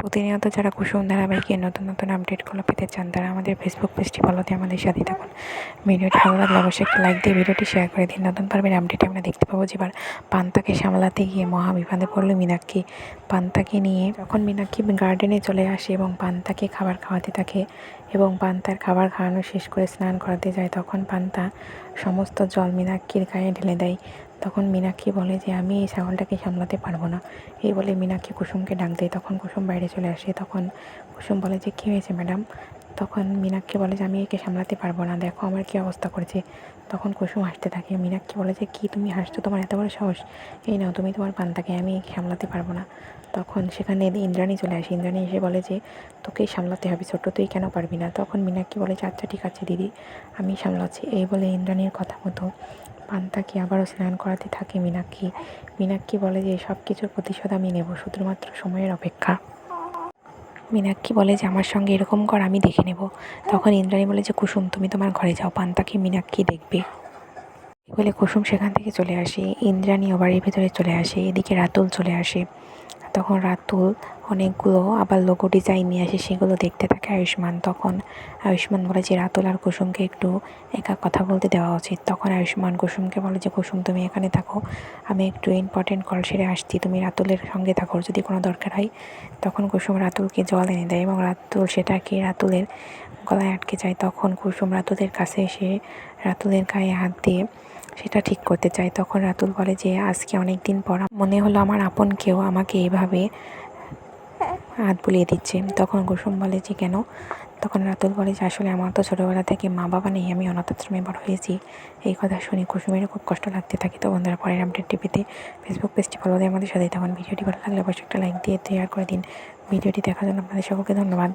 প্রতিনিয়ত যারা কুসুম ধারাবাহিকের নতুন নতুন আপডেটগুলো পেতে চান, তারা আমাদের ফেসবুক পেজটি ফলো দিয়ে আমাদের সাথে থাকুন। ভিডিওটি ভালো লাগলে অবশ্যই একটা লাইক দিয়ে ভিডিওটি শেয়ার করে দিন। নতুন পারবেন আপডেটে আমরা দেখতে পাবো যে এবার পান্তাকে সামলাতে গিয়ে মহা বিপদে পড়ল মীনাক্ষী। পান্তাকে নিয়ে যখন মীনাক্ষী গার্ডেনে চলে আসে এবং পান্তাকে খাবার খাওয়াতে থাকে এবং পান্তার খাবার খাওয়ানো শেষ করে স্নান করাতে যায়, তখন পান্তা সমস্ত জল মীনাক্ষীর গায়ে ঢেলে দেয়। তখন মীনাক্ষী বলে যে, আমি এই ছাগলটাকে সামলাতে পারব না। এই বলে মীনাক্ষী কুসুমকে ডাক দেয়। তখন কুসুম বাইরে চলে আসে। তখন কুসুম বলে যে, কী হয়েছে ম্যাডাম? তখন মীনাক্ষী বলে যে, আমি একে সামলাতে পারব না। দেখো আমার কী অবস্থা করেছে। তখন কুসুম হাসতে থাকে। মীনাক্ষী বলে যে, কী তুমি হাসছো? তোমার এত বড় সাহস। এই নাও, তুমি তোমার পান্তাকে। আমি সামলাতে পারব না। তখন সেখানে ইন্দ্রাণী চলে আসে। ইন্দ্রাণী এসে বলে যে, তোকেই সামলাতে হবে। ছোট্ট তুই কেন পারবি না? তখন মীনাক্ষী বলে যে আচ্ছা ঠিক আছে দিদি, আমি সামলাচ্ছি। এই বলে ইন্দ্রাণীর কথা মতো পান্তাকে আবারও স্নান করাতে থাকে মীনাক্ষী। মীনাক্ষী বলে যে সব কিছুর প্রতিশোধ আমি নেব, শুধুমাত্র সময়ের অপেক্ষা। মীনাক্ষী বলে যে, আমার সঙ্গে এরকম কর, আমি দেখে নেব। তখন ইন্দ্রাণী বলে যে, কুসুম, তুমি তোমার ঘরে যাও, পান্তাকে মীনাক্ষী দেখবে। বলে কুসুম সেখান থেকে চলে আসে। ইন্দ্রাণী ও ভেতরে চলে আসে, এদিকে রাতুল চলে আসে। তখন রাতুল অনেকগুলো আবার লোগো ডিজাইন নিয়ে আসে, সেগুলো দেখতে থাকে আয়ুষ্মান। তখন আয়ুষ্মান বলে যে, রাতুল আর কুসুমকে একটু একা কথা বলতে দেওয়া উচিত। তখন আয়ুষ্মান কুসুমকে বলে যে, কুসুম, তুমি এখানে থাকো। আমি একটু ইম্পর্টেন্ট কল সেরে আসছি। তুমি রাতুলের সঙ্গে থাকো, যদি কোনো দরকার হয়। তখন কুসুম রাতুলকে জল এনে দেয় এবং রাতুল সেটাকে রাতুলের গলায় আটকে যায়। তখন কুসুম রাতুলের কাছে এসে রাতুলের গায়ে হাত দিয়ে সেটা ঠিক করতে চায় তখন রাতুল বলে যে, আজকে অনেক দিন পর মনে হলো আমার আপন কেউ আমাকে এভাবে হাত বুলিয়ে দিচ্ছে। তখন কুসুম বলে যে, কেন? তখন রাতুল বলে যে, আসলে আমার তো ছোটোবেলা থেকে মা বাবা নেই, আমি অনাথাশ্রমে বড় হয়েছি। এই কথা শুনে কুসুমেরও খুব কষ্ট লাগতে থাকে। তো বন্ধুরা, পরের আপডেট টিভিতে ফেসবুক পেজটি ফলো দিয়ে আমাদের সাথে তখন ভিডিওটি ভালো লাগলে অবশ্যই একটা লাইক দিয়ে শেয়ার করে দিন। ভিডিওটি দেখার জন্য আপনাদের সকলকে ধন্যবাদ।